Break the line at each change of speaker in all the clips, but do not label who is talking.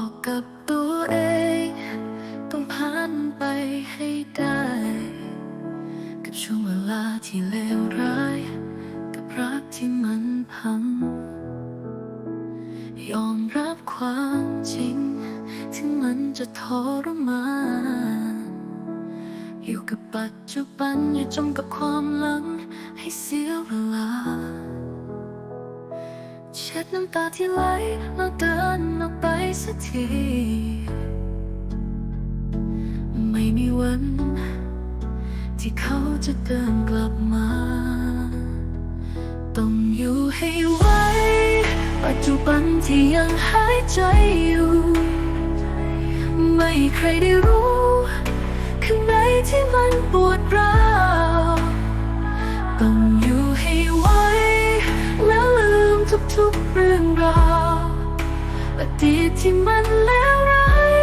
อกกับตัวเอง ต้องผ่านไปให้ได้ กับช่วงเวลาที่เลวร้าย กับรักที่มันพัง ยอมรับความจริงถึงมันจะทรมานอยู่กับปัจจุบันอย่าจมกับความหลังให้เสียเวลา เช็ดน้ำตาที่ไหลแล้วเดินออกไปสักที ไม่มีวัน ที่เขาจะเดินกลับมา ต้องอยู่ให้ไวปัจจุบันที่ยังหายใจอยู่ ไม่ใครได้รู้ข้างในที่มันปวดร้าว เรื่องราอดีตที่มันเลวร้าย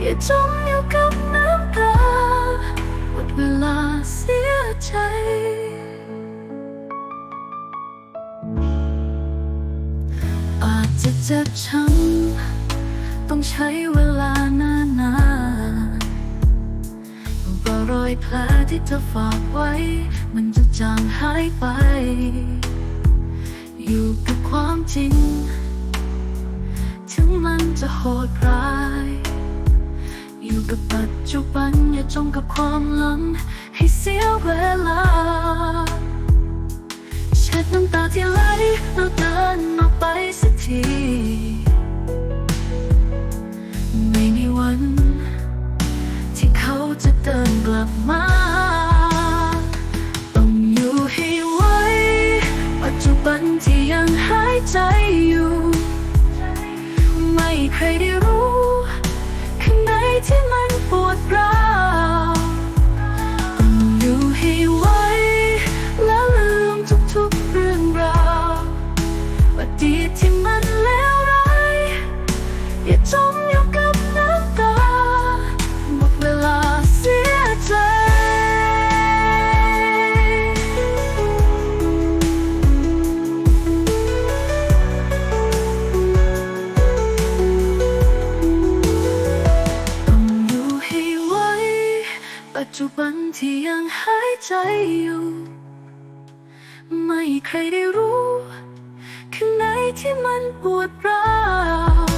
อย่าจมอยู่กับน้ำตาหมดเวลาเสียใจอาจจะเจ็บช้ำต้องใช้เวลานานๆว่ารอยแผลที่เธอฝากไว้ มันจะจางหายไป อยู่ ความจริง ถึงมันจะโหดร้าย อยู่กับปัจจุบันอย่าจมกับความหลัง ให้เสียเวลาเช็ดน้ำตาที่ไหลแล้วเดินออกไปสักทีไม่มีวัน ที่เขาจะเดินกลับมา ใครได้ จุบันที่ยังหายใจอยู่ ไม่ใครได้รู้ข้างในที่มันปวดร้าว